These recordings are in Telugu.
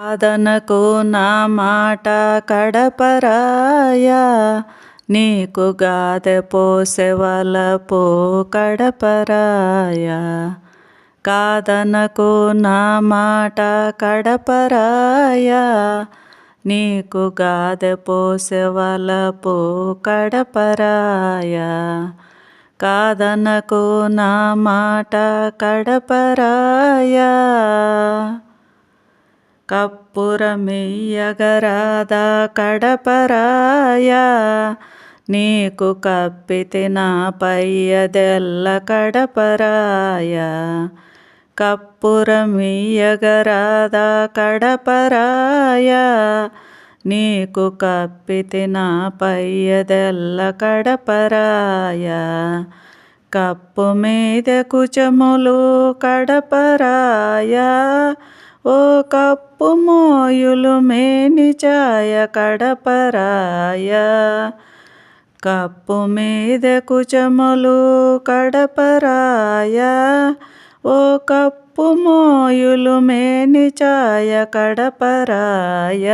సాధనకు నా మాట కడపరాయా. నీకు గాదె పోసెవలపు కడపరాయా. కాదనకు నా మాట కడపరాయా. నీకు గాదె పోసెవలపు కడపరాయా. కాదనకు నా మాట కడపరాయా. కప్పురమియ్యగరాదా కడపరాయా. నీకు కప్పితి నా పయ్యదెల్ల కడపరాయ. కప్పురమియగరాదా కడపరాయ. నీకు కప్పితి నా పయ్యదెల్ల కడపరాయ. కప్పు మీద కుచములు కడపరాయా. ఓ కప్పు మోయులు మేని ఛాయ కడపరాయ. కప్పు మీద కుచములు కడపరాయ. ఓ కప్పు మోయులు మేని ఛాయ కడపరాయ.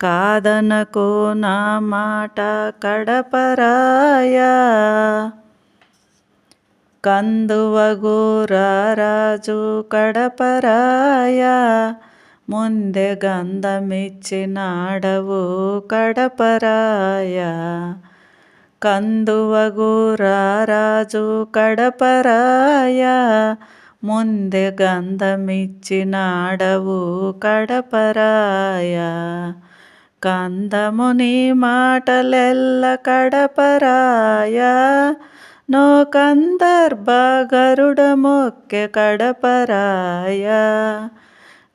కాదనకు నా మాట కడపరాయా. కందువగూరారాజు కడపరాయా ముందె గంధమిచ్చినాడవు కడపరాయ. కందువగూరారాజు కడపరాయ ముందె గంధమిచ్చినాడవు కడపరాయ. కందముని మాటలెల్ల కడపరాయా నో కందర్భ గరుడ మొక్కె కడపరాయ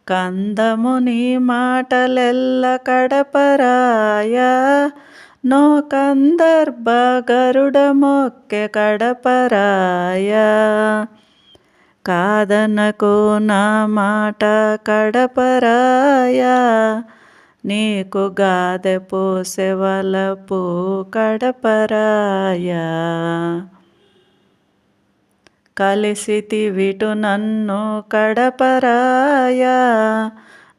కందముని మాటలెల్ల కడపరాయ. నో కందర్భ గరుడ మొక్కె కడపరాయ. కాదనకు నా మాట కడపరాయ. నీకు గాదె పోసెవలపు కడపరాయ. కలిసితి విటు నన్ను కడపరాయా.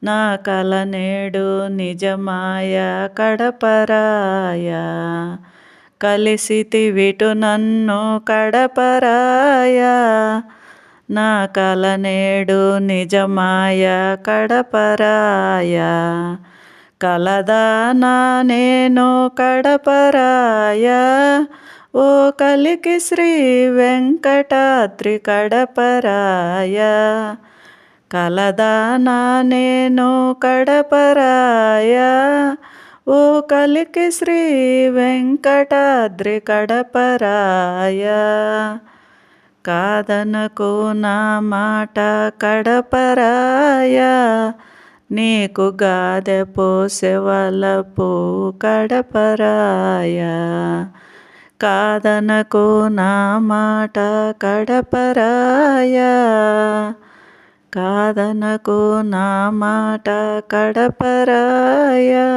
నా కల నేడు నిజమాయ కడపరాయా. కలిసితి విటు నన్ను కడపరాయా. నా కల నేడు నిజమాయ కడపరాయా. కలదానా నేను కడపరాయా. ఓ కలికి శ్రీ వెంకటాద్రి కడపరాయ. కలదానా నేను కడపరాయ. ఓ కలికి శ్రీ వెంకటాద్రి కడపరాయ. కాదనకు నా మాట కడపరాయ. నీకు గాదె పో కడపరాయ. కాదనకో నా మాట కడపరాయా? కాదనకో నా మాట కడపరాయా?